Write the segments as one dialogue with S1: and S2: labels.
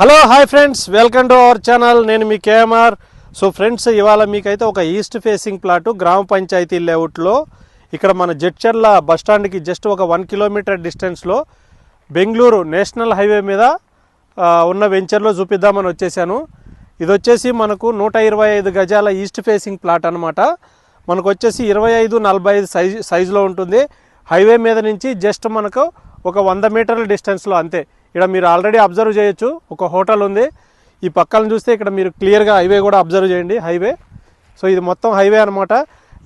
S1: Hello hi friends. Welcome to our channel. నేను మీ KMR. So friends ఇవాళ మీకైతే ఒక ఈస్ట్ ఫేసింగ్ ప్లాటు గ్రామ పంచాయతీ లేఅవుట్లో ఇక్కడ మన జడ్చర్ల బస్ స్టాండ్కి జస్ట్ ఒక వన్ కిలోమీటర్ డిస్టెన్స్లో బెంగళూరు నేషనల్ హైవే మీద ఉన్న వెంచర్లో చూపిద్దామని వచ్చేసాను. ఇది వచ్చేసి మనకు నూట ఇరవై ఐదు గజాల ఈస్ట్ ఫేసింగ్ ప్లాట్ అనమాట మనకు వచ్చేసి ఇరవై ఐదు నలభై ఐదు సైజ్ సైజులో ఉంటుంది. హైవే మీద నుంచి జస్ట్ మనకు ఒక వంద మీటర్ల డిస్టెన్స్లో అంతే. ఇక్కడ మీరు ఆల్రెడీ అబ్జర్వ్ చేయొచ్చు. ఒక హోటల్ ఉంది. ఈ పక్కన చూస్తే ఇక్కడ మీరు క్లియర్గా హైవే కూడా అబ్జర్వ్ చేయండి. హైవే సో ఇది మొత్తం హైవే అనమాట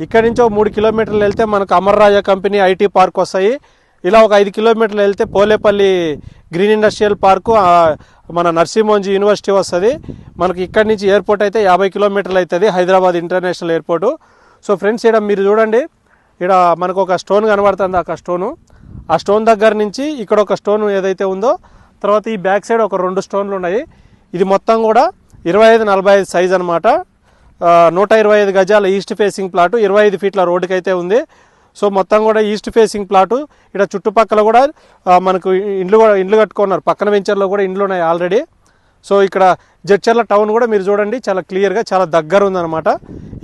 S1: ఇక్కడి నుంచి ఒక మూడు కిలోమీటర్లు వెళ్తే మనకు అమర్రాజా కంపెనీ ఐటీ పార్క్ వస్తాయి. ఇలా ఒక ఐదు కిలోమీటర్లు వెళ్తే పోలేపల్లి గ్రీన్ ఇండస్ట్రియల్ పార్కు మన నర్సింహోంజీ యూనివర్సిటీ వస్తుంది. మనకి ఇక్కడి నుంచి ఎయిర్పోర్ట్ అయితే యాభై కిలోమీటర్లు అవుతుంది Hyderabad international airport so friends ఇక్కడ మీరు చూడండి. ఇక్కడ మనకు ఒక స్టోన్ కనబడుతుంది ఆ స్టోను ఆ స్టోన్ దగ్గర నుంచి ఇక్కడ ఒక స్టోన్ ఏదైతే ఉందో తర్వాత ఈ బ్యాక్ సైడ్ ఒక రెండు స్టోన్లు ఉన్నాయి. ఇది మొత్తం కూడా ఇరవై ఐదు నలభై ఐదు సైజ్ అనమాట నూట ఇరవై ఐదు గజాల ఈస్ట్ ఫేసింగ్ ప్లాటు ఇరవై ఐదు ఫీట్ల రోడ్డుకి అయితే ఉంది. సో మొత్తం కూడా ఈస్ట్ ఫేసింగ్ ప్లాటు ఇక్కడ చుట్టుపక్కల కూడా మనకు ఇండ్లు కూడా ఇండ్లు కట్టుకున్నారు. పక్కన వెంచర్లో కూడా ఇండ్లు ఉన్నాయి ఆల్రెడీ సో ఇక్కడ జడ్చర్ల టౌన్ కూడా మీరు చూడండి చాలా క్లియర్గా చాలా దగ్గర ఉందన్నమాట.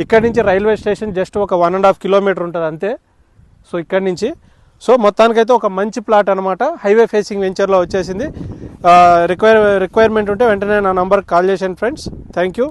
S1: ఇక్కడి నుంచి రైల్వే స్టేషన్ జస్ట్ ఒక వన్ అండ్ హాఫ్ కిలోమీటర్ ఉంటుంది అంతే. సో ఇక్కడి నుంచి సో మొత్తానికైతే ఒక మంచి ప్లాట్ అనమాట హైవే ఫేసింగ్ వెంచర్లో వచ్చేసింది. రిక్వైర్ రిక్వైర్మెంట్ ఉంటే వెంటనే నా నంబర్కి కాల్ చేసాను ఫ్రెండ్స్. Thank you